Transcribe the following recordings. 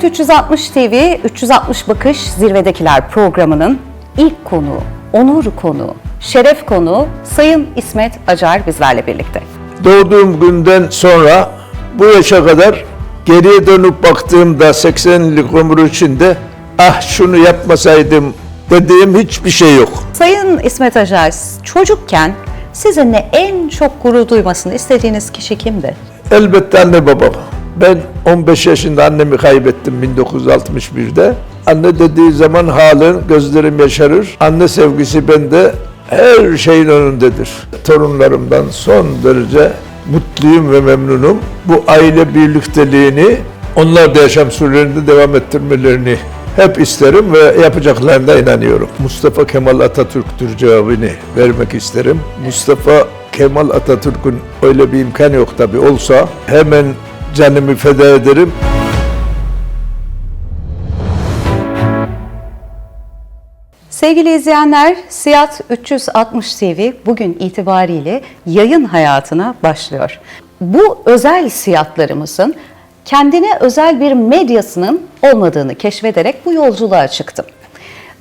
Siyat 360 TV 360 Bakış Zirvedekiler programının ilk konuğu, onur konuğu, şeref konuğu Sayın İsmet Acar bizlerle birlikte. Doğduğum günden sonra bu yaşa kadar geriye dönüp baktığımda 80'lik ömrü içinde ah şunu yapmasaydım dediğim hiçbir şey yok. Sayın İsmet Acar çocukken sizinle en çok gurur duymasını istediğiniz kişi kimdi? Elbette anne babam. Ben 15 yaşında annemi kaybettim 1961'de. Anne dediği zaman halen gözlerim yaşarır. Anne sevgisi bende her şeyin önündedir. Torunlarımdan son derece mutluyum ve memnunum. Bu aile birlikteliğini onlar da yaşam sürelerinde devam ettirmelerini hep isterim ve yapacaklarına inanıyorum. Mustafa Kemal Atatürk'tür cevabını vermek isterim. Mustafa Kemal Atatürk'ün öyle bir imkan yok tabi olsa hemen canımı feda ederim. Sevgili izleyenler, Siyat 360 TV bugün itibariyle yayın hayatına başlıyor. Bu özel siyatlarımızın kendine özel bir medyasının olmadığını keşfederek bu yolculuğa çıktım.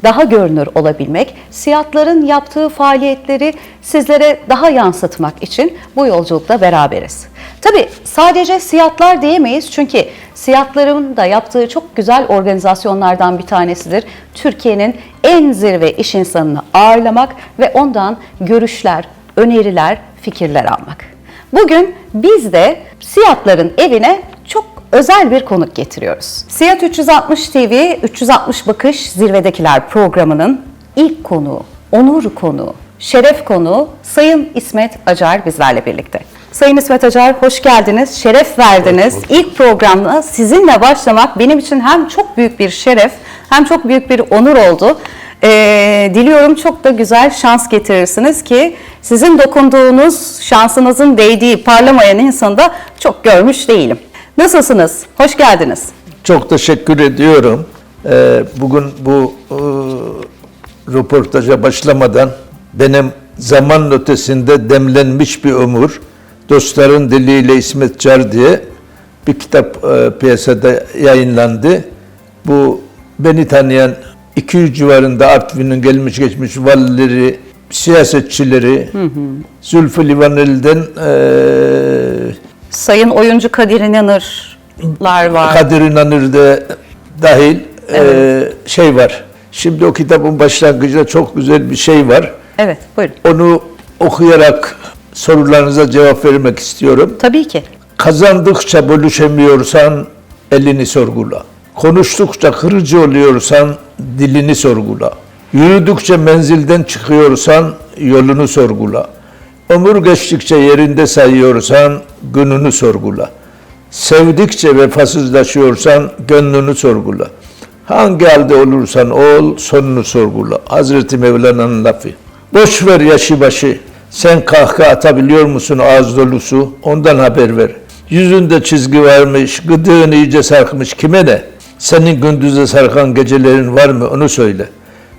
Daha görünür olabilmek, siyatların yaptığı faaliyetleri sizlere daha yansıtmak için bu yolculukta beraberiz. Tabi sadece siyatlar diyemeyiz çünkü siyatların da yaptığı çok güzel organizasyonlardan bir tanesidir. Türkiye'nin en zirve iş insanını ağırlamak ve ondan görüşler, öneriler, fikirler almak. Bugün biz de siyatların evine çok özel bir konuk getiriyoruz. Siyat 360 TV 360 Bakış Zirvedekiler programının ilk konuğu, onur konuğu, şeref konuğu Sayın İsmet Acar bizlerle birlikte. Sayın İsmet Acar hoş geldiniz, şeref verdiniz. İlk programda sizinle başlamak benim için hem çok büyük bir şeref hem çok büyük bir onur oldu. Ee, diliyorum çok da güzel şans getirirsiniz ki sizin dokunduğunuz, şansınızın değdiği parlamayan insanı da çok görmüş değilim. Nasılsınız? Hoş geldiniz. Çok teşekkür ediyorum. Ee, bugün bu e, röportaja başlamadan benim zaman ötesinde demlenmiş bir ömür, Dostların Diliyle İsmet Car diye bir kitap e, piyasada yayınlandı. Bu beni tanıyan 200 civarında Artvin'in gelmiş geçmiş valileri, siyasetçileri, Zülfü Livaneli'den e, Sayın oyuncu Kadir İnanırlar var. Kadir İnanır'da dahil e, şey var. Şimdi o kitabın başlangıcında çok güzel bir şey var. Evet, buyurun. Onu okuyarak sorularınıza cevap vermek istiyorum. Tabii ki. Kazandıkça bölüşemiyorsan elini sorgula. Konuştukça kırıcı oluyorsan dilini sorgula. Yürüdükçe menzilden çıkıyorsan yolunu sorgula. Ömür geçtikçe yerinde sayıyorsan gününü sorgula. Sevdikçe vefasızlaşıyorsan gönlünü sorgula. Hangi halde olursan ol sonunu sorgula. Hazreti Mevlana'nın lafı. Boş ver yaşı başı. Sen kahkaha atabiliyor musun ağız dolusu? Ondan haber ver. Yüzünde çizgi varmış, gıdığın iyice sarkmış. Kime ne? Senin gündüze sarkan gecelerin var mı? Onu söyle.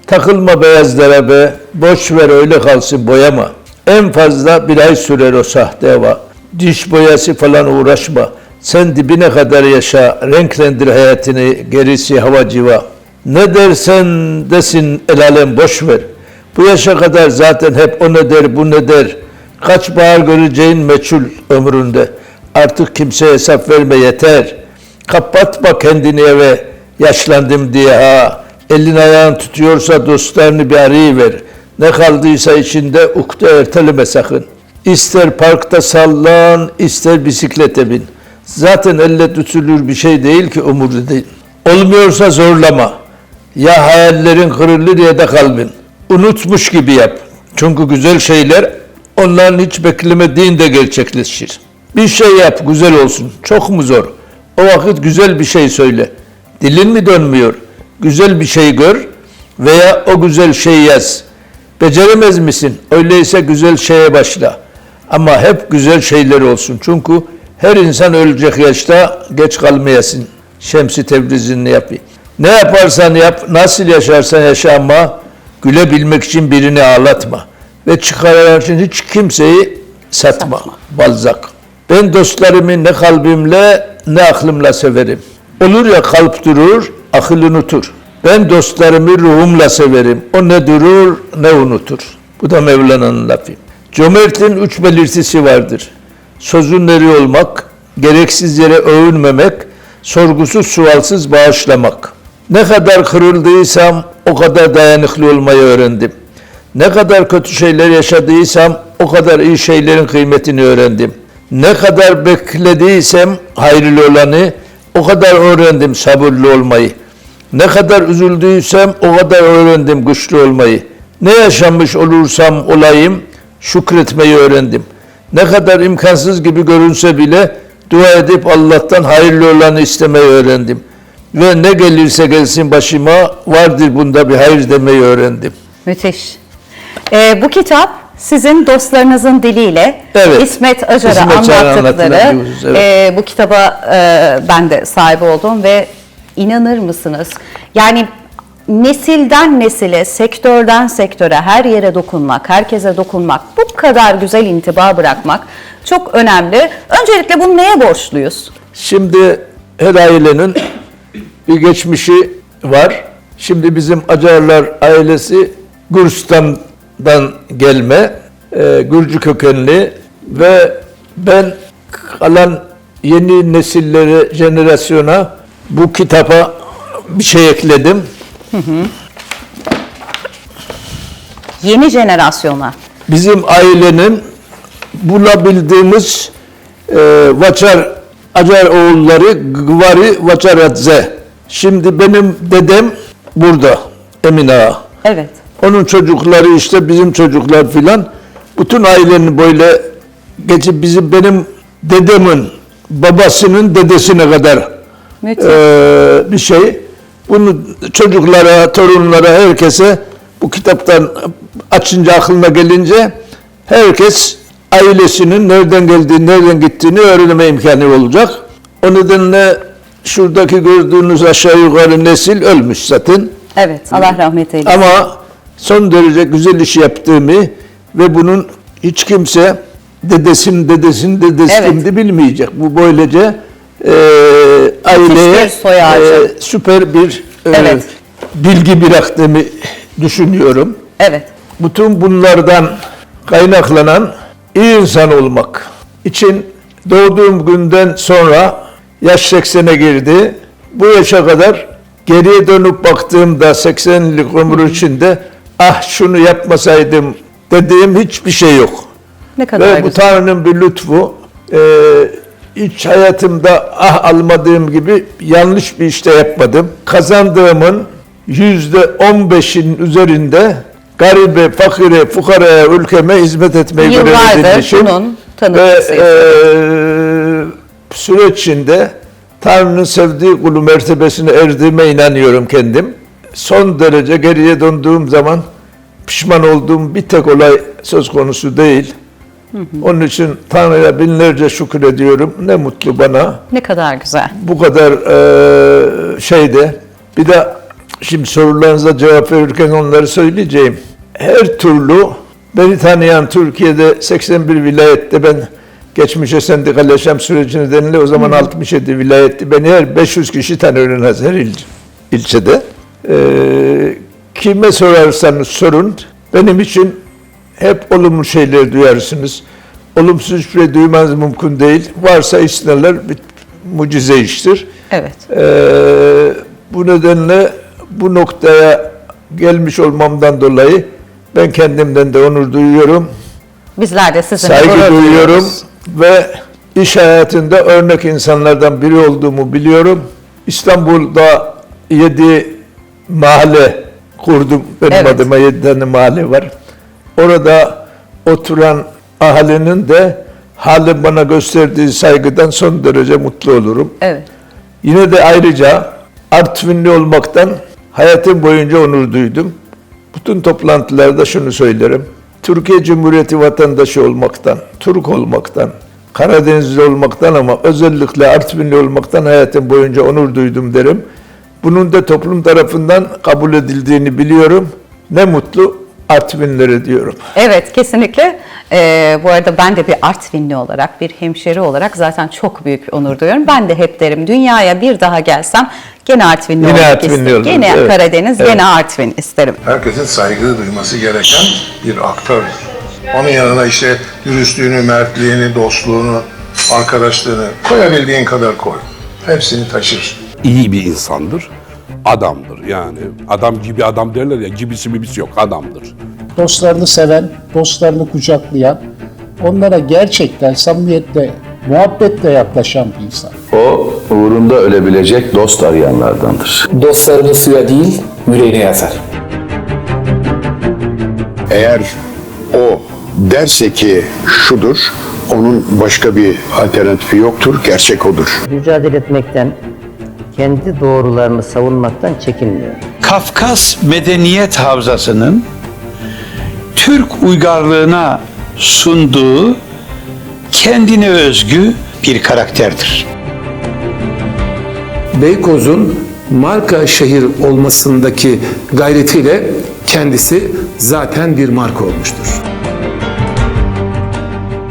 Takılma beyazlara be. Boş ver öyle kalsın boyama. En fazla bir ay sürer o sahte hava. Diş boyası falan uğraşma. Sen dibine kadar yaşa. Renklendir hayatını. Gerisi hava civa. Ne dersen desin el alem boş ver. Bu yaşa kadar zaten hep o ne der bu ne der. Kaç bahar göreceğin meçhul ömründe. Artık kimseye hesap verme yeter. Kapatma kendini eve yaşlandım diye ha. Elin ayağın tutuyorsa dostlarını bir arayıver. Ne kaldıysa içinde ukde erteleme sakın. İster parkta sallan, ister bisiklete bin. Zaten elle tutulur bir şey değil ki umurlu değil. Olmuyorsa zorlama. Ya hayallerin kırılır ya da kalbin. Unutmuş gibi yap. Çünkü güzel şeyler onların hiç beklemediğinde gerçekleşir. Bir şey yap güzel olsun. Çok mu zor? O vakit güzel bir şey söyle. Dilin mi dönmüyor? Güzel bir şey gör veya o güzel şeyi yaz. Beceremez misin? Öyleyse güzel şeye başla. Ama hep güzel şeyler olsun. Çünkü her insan ölecek yaşta geç kalmayasın. Şemsi Tebriz'in yapayım. Ne yaparsan yap, nasıl yaşarsan yaşa ama gülebilmek için birini ağlatma. Ve çıkararak için hiç kimseyi satma. Satma. Balzak. Ben dostlarımı ne kalbimle ne aklımla severim. Olur ya kalp durur, akıl unutur. Ben dostlarımı ruhumla severim. O ne durur ne unutur. Bu da Mevlana'nın lafı. Cömertin üç belirtisi vardır. Sözün eri olmak, gereksiz yere övünmemek, sorgusuz sualsız bağışlamak. Ne kadar kırıldıysam o kadar dayanıklı olmayı öğrendim. Ne kadar kötü şeyler yaşadıysam o kadar iyi şeylerin kıymetini öğrendim. Ne kadar beklediysem hayırlı olanı o kadar öğrendim sabırlı olmayı. Ne kadar üzüldüysem o kadar öğrendim güçlü olmayı. Ne yaşamış olursam olayım şükretmeyi öğrendim. Ne kadar imkansız gibi görünse bile dua edip Allah'tan hayırlı olanı istemeyi öğrendim. Ve ne gelirse gelsin başıma vardır bunda bir hayır demeyi öğrendim. Müthiş. Ee, bu kitap sizin dostlarınızın diliyle Evet. İsmet Acar'a anlattıkları. evet. Ee, bu kitaba e, ben de sahibi oldum ve inanır mısınız? Yani nesilden nesile, sektörden sektöre, her yere dokunmak, herkese dokunmak, bu kadar güzel intiba bırakmak çok önemli. Öncelikle bunu neye borçluyuz? Şimdi her ailenin bir geçmişi var. Şimdi bizim Acarlar ailesi Gürcistan'dan gelme, e, Gürcü kökenli ve ben kalan yeni nesillere, jenerasyona bu kitaba bir şey ekledim. Yeni jenerasyona. bizim ailenin bulabildiğimiz e, Vaçar Acar oğulları Gvari Vaçaradze. Şimdi benim dedem burada Emin Ağa. Evet. Onun çocukları işte bizim çocuklar filan. Bütün ailenin böyle geçip bizim benim dedemin babasının dedesine kadar Müthiş. ee, bir şey. Bunu çocuklara, torunlara, herkese bu kitaptan açınca aklına gelince herkes ailesinin nereden geldiğini, nereden gittiğini öğrenme imkanı olacak. O nedenle şuradaki gördüğünüz aşağı yukarı nesil ölmüş zaten. Evet. Allah rahmet eylesin. Ama son derece güzel iş yaptığımı ve bunun hiç kimse dedesinin dedesinin dedesi Evet. kimdi bilmeyecek. Bu böylece e, aileye bir soy ağacı. e, süper bir e, Evet. bilgi bıraktığımı düşünüyorum. Evet. Bütün bunlardan kaynaklanan iyi insan olmak için doğduğum günden sonra yaş 80'e girdi. Bu yaşa kadar geriye dönüp baktığımda 80'lik ömrü içinde ah şunu yapmasaydım dediğim hiçbir şey yok. Ne kadar Ve bu güzel. Tanrı'nın bir lütfu. Ee, hiç hayatımda ah almadığım gibi yanlış bir işte yapmadım. Kazandığımın yüzde on beşin üzerinde garibe, fakire, fukaraya, ülkeme hizmet etmeyi görev Yıllardır edinmişim. bunun Ve tanıkçısıyız. Süreç içinde Tanrı'nın sevdiği kulu mertebesine erdiğime inanıyorum kendim. Son derece geriye döndüğüm zaman pişman olduğum bir tek olay söz konusu değil. Onun için Tanrı'ya binlerce şükür ediyorum. Ne mutlu bana. Ne kadar güzel. Bu kadar eee şeyde. Bir de şimdi sorularınıza cevap verirken onları söyleyeceğim. Her türlü beni tanıyan Türkiye'de 81 vilayette ben geçmişe sendikal yaşam süreci nedeniyle o zaman 67 vilayetti. Beni her 500 kişi tanıyor en az her il, ilçede. Eee, kime sorarsanız sorun benim için hep olumlu şeyler duyarsınız. Olumsuz hiçbir şey duymanız mümkün değil. Varsa istinirler bir mucize iştir. Evet. Ee, bu nedenle bu noktaya gelmiş olmamdan dolayı ben kendimden de onur duyuyorum. Bizler de sizinle Saygı duyuyorum duyuyoruz. Ve iş hayatında örnek insanlardan biri olduğumu biliyorum. İstanbul'da yedi mahalle kurdum. Benim Evet. adıma yedi tane mahalle var. Orada oturan ahalenin de hali bana gösterdiği saygıdan son derece mutlu olurum. Evet. Yine de ayrıca Artvinli olmaktan hayatım boyunca onur duydum. Bütün toplantılarda şunu söylerim. Türkiye Cumhuriyeti vatandaşı olmaktan, Türk olmaktan, Karadenizli olmaktan ama özellikle Artvinli olmaktan hayatım boyunca onur duydum derim. Bunun da toplum tarafından kabul edildiğini biliyorum. Ne mutlu Artvinlere diyorum. Evet kesinlikle. Ee, bu arada ben de bir Artvinli olarak, bir hemşeri olarak zaten çok büyük bir onur duyuyorum. Ben de hep derim dünyaya bir daha gelsem gene Artvinli Yine olmak Artvinli isterim. oluruz, Gene evet. Karadeniz, Evet. gene Artvin isterim. herkesin saygı duyması gereken bir aktördür. Onun yanına işte dürüstlüğünü, mertliğini, dostluğunu, arkadaşlığını koyabildiğin kadar koy. Hepsini taşır. iyi bir insandır. Adamdır yani. Adam gibi adam derler ya gibisi bibisi yok adamdır. dostlarını seven, dostlarını kucaklayan, onlara gerçekten samimiyetle, muhabbetle yaklaşan bir insan. O uğrunda ölebilecek dost arayanlardandır. dostlarını suya değil yüreğine yazar. Eğer o derse ki şudur, onun başka bir alternatifi yoktur, gerçek odur. mücadele etmekten, kendi doğrularını savunmaktan çekinmiyor. Kafkas Medeniyet Havzası'nın Türk uygarlığına sunduğu kendine özgü bir karakterdir. Beykoz'un marka şehir olmasındaki gayretiyle kendisi zaten bir marka olmuştur.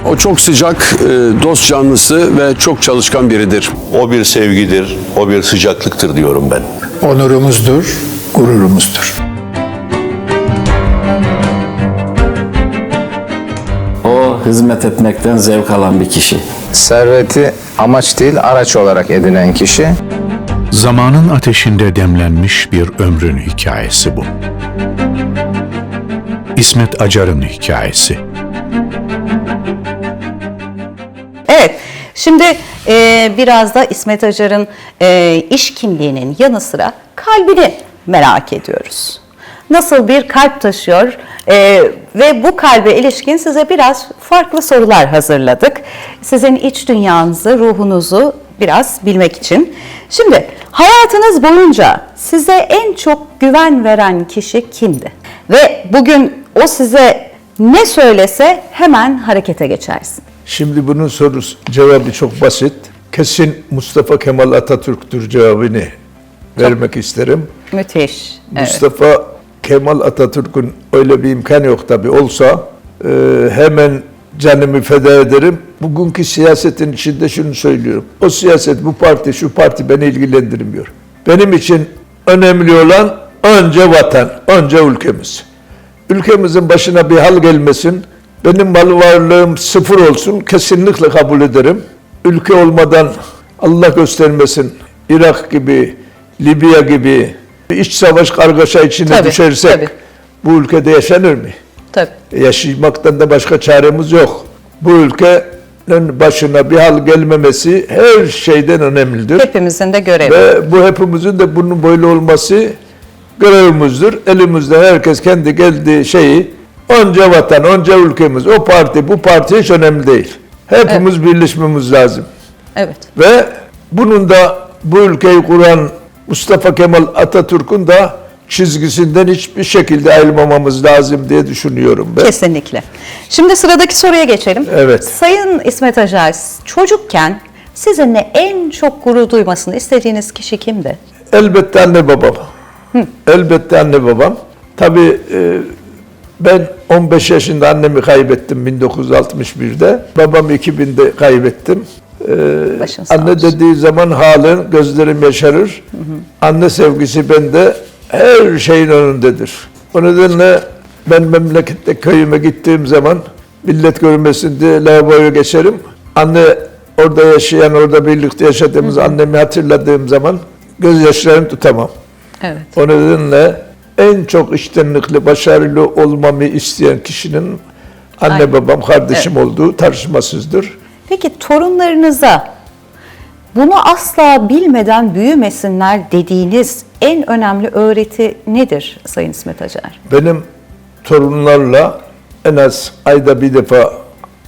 O çok sıcak, e, dost canlısı ve çok çalışkan biridir. O bir sevgidir, o bir sıcaklıktır diyorum ben. Onurumuzdur, gururumuzdur. O hizmet etmekten zevk alan bir kişi. Serveti amaç değil araç olarak edinen kişi Zamanın ateşinde demlenmiş bir ömrün hikayesi bu. İsmet Acar'ın hikayesi. Şimdi e, biraz da İsmet Acar'ın e, iş kimliğinin yanı sıra kalbini merak ediyoruz. Nasıl bir kalp taşıyor e, ve bu kalbe ilişkin size biraz farklı sorular hazırladık. Sizin iç dünyanızı, ruhunuzu biraz bilmek için. Şimdi hayatınız boyunca size en çok güven veren kişi kimdi? Ve bugün o size ne söylese hemen harekete geçersin. Şimdi bunun sorusu cevabı çok basit. Kesin Mustafa Kemal Atatürk'tür cevabını vermek isterim. Müthiş. Evet. Mustafa Kemal Atatürk'ün öyle bir imkan yok tabi olsa e, hemen canımı feda ederim. Bugünkü siyasetin içinde şunu söylüyorum. O siyaset, bu parti, şu parti beni ilgilendirmiyor. Benim için önemli olan önce vatan, önce ülkemiz. Ülkemizin başına bir hal gelmesin, benim mal varlığım sıfır olsun kesinlikle kabul ederim. Ülke olmadan Allah göstermesin Irak gibi, Libya gibi iç savaş kargaşa içine Tabii, düşersek tabii. bu ülkede yaşanır mı? Tabii. Yaşamaktan da başka çaremiz yok. Bu ülkenin başına bir hal gelmemesi her şeyden önemlidir. Hepimizin de görevi. Ve bu hepimizin de bunun böyle olması görevimizdir. Elimizde herkes kendi geldiği şeyi önce vatan, önce ülkemiz, o parti, bu parti hiç önemli değil. Hepimiz birleşmemiz lazım. Evet. Ve bunun da bu ülkeyi kuran Mustafa Kemal Atatürk'ün da çizgisinden hiçbir şekilde ayrılmamamız lazım diye düşünüyorum ben. Kesinlikle. Şimdi sıradaki soruya geçelim. Evet. Sayın İsmet Acar, çocukken sizinle en çok gurur duymasını istediğiniz kişi kimdi? Elbette anne babam. Elbette anne babam. Tabii e, ben 15 yaşında annemi kaybettim 1961'de. Babamı 2000'de kaybettim. E, Başın sağ anne olsun. dediği zaman halen gözlerim yaşarır. Anne sevgisi bende her şeyin önündedir. O nedenle ben memlekette köyüme gittiğim zaman millet görmesin diye lavaboya geçerim. Anne orada yaşayan, orada birlikte yaşadığımız annemi hatırladığım zaman gözyaşlarımı tutamam. Evet. O nedenle en çok içtenlikle başarılı olmamı isteyen kişinin anne Aynen. babam, kardeşim olduğu tartışmasızdır. Peki torunlarınıza bunu asla bilmeden büyümesinler dediğiniz en önemli öğreti nedir Sayın İsmet Acar? Benim torunlarla en az ayda bir defa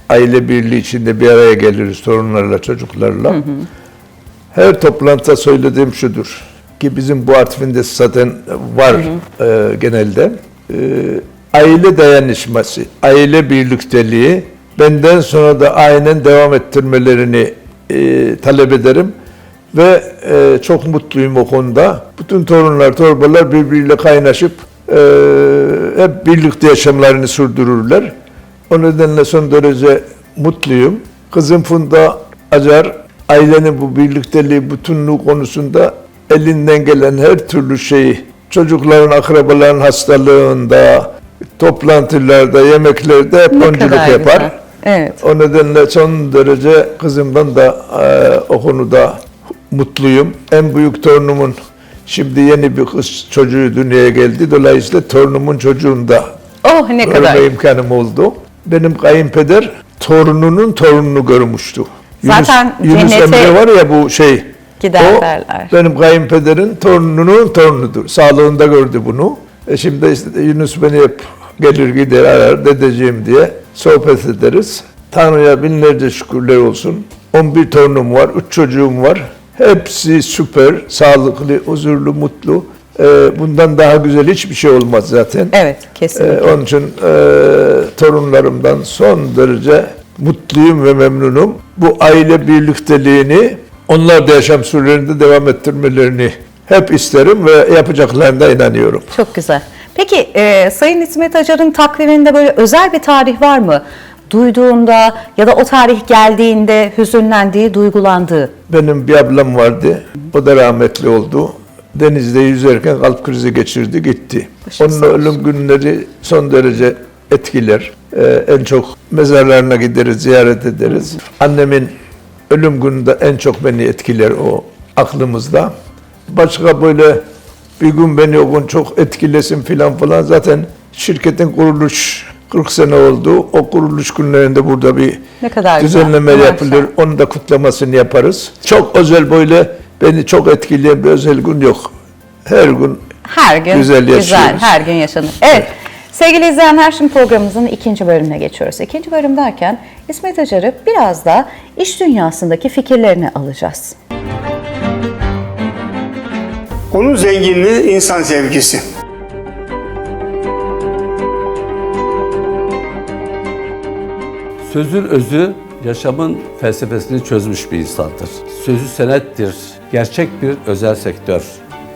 aile birliği içinde bir araya geliriz torunlarla, çocuklarla. Her toplantıda söylediğim şudur ki bizim bu Artvin'de zaten var e, genelde. E, aile dayanışması, aile birlikteliği benden sonra da aynen devam ettirmelerini e, talep ederim. Ve e, çok mutluyum o konuda. Bütün torunlar, torbalar birbiriyle kaynaşıp hep birlikte yaşamlarını sürdürürler. O nedenle son derece mutluyum. Kızım Funda Acar ailenin bu birlikteliği, bütünlüğü konusunda elinden gelen her türlü şeyi çocukların, akrabaların hastalığında, toplantılarda, yemeklerde hep öncülük kadar yapar. güzel. Evet. O nedenle son derece kızımdan da e, o konuda mutluyum. En büyük torunumun şimdi yeni bir kız çocuğu dünyaya geldi. Dolayısıyla torunumun çocuğunda Oh ne kadar. görme imkanım oldu. Benim kayınpeder torununun torununu görmüştü. Zaten Yunus, Yunus Emre var ya bu şey. Gider o derler. benim kayınpederin torununun torunudur. Sağlığında gördü bunu. E şimdi işte Yunus beni hep gelir gider arar dedeciğim diye sohbet ederiz. Tanrı'ya binlerce şükürler olsun. 11 torunum var, 3 çocuğum var. Hepsi süper, sağlıklı, huzurlu, mutlu. E, bundan daha güzel hiçbir şey olmaz zaten. Evet kesinlikle. onun için e, torunlarımdan son derece mutluyum ve memnunum. Bu aile birlikteliğini onlar da yaşam sürelerinde devam ettirmelerini hep isterim ve yapacaklarına inanıyorum. Çok güzel. Peki e, Sayın İsmet Acar'ın takviminde böyle özel bir tarih var mı? Duyduğunda ya da o tarih geldiğinde hüzünlendiği, duygulandığı. Benim bir ablam vardı. O da rahmetli oldu. Denizde yüzerken kalp krizi geçirdi gitti. Başın Onun ölüm günleri son derece etkiler. Ee, en çok mezarlarına gideriz, ziyaret ederiz. Annemin ölüm gününde en çok beni etkiler o aklımızda. Başka böyle bir gün beni o gün çok etkilesin filan falan zaten şirketin kuruluş 40 sene oldu. O kuruluş günlerinde burada bir Ne kadar güzel. düzenleme Maşallah. yapılır. Onun da kutlamasını yaparız. Çok özel böyle beni çok etkileyen bir özel gün yok. Her gün Her gün Güzel güzel, yaşıyoruz. her gün yaşanır. Evet. Sevgili izleyenler şimdi programımızın ikinci bölümüne geçiyoruz. İkinci bölüm derken İsmet Acar'ı biraz da iş dünyasındaki fikirlerini alacağız. Onun zenginliği insan sevgisi. Sözün özü yaşamın felsefesini çözmüş bir insandır. Sözü senettir, gerçek bir özel sektör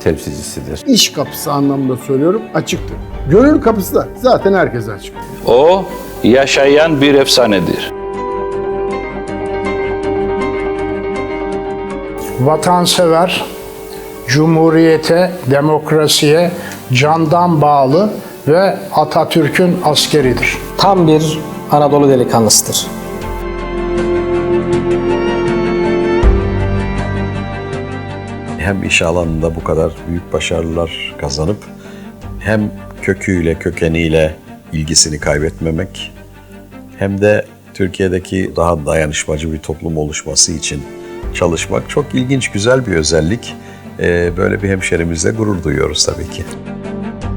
temsilcisidir. İş kapısı anlamında söylüyorum açıktır. Gönül kapısı da zaten herkese açık. O yaşayan bir efsanedir. Vatansever, cumhuriyete, demokrasiye candan bağlı ve Atatürk'ün askeridir. Tam bir Anadolu delikanlısıdır. Hem iş alanında bu kadar büyük başarılar kazanıp hem köküyle, kökeniyle ilgisini kaybetmemek hem de Türkiye'deki daha dayanışmacı bir toplum oluşması için çalışmak çok ilginç, güzel bir özellik. Ee, Böyle bir hemşerimizle gurur duyuyoruz tabii ki.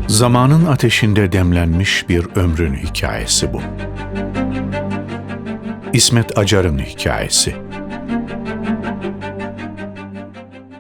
Zamanın ateşinde demlenmiş bir ömrün hikayesi bu. İsmet Acar'ın hikayesi.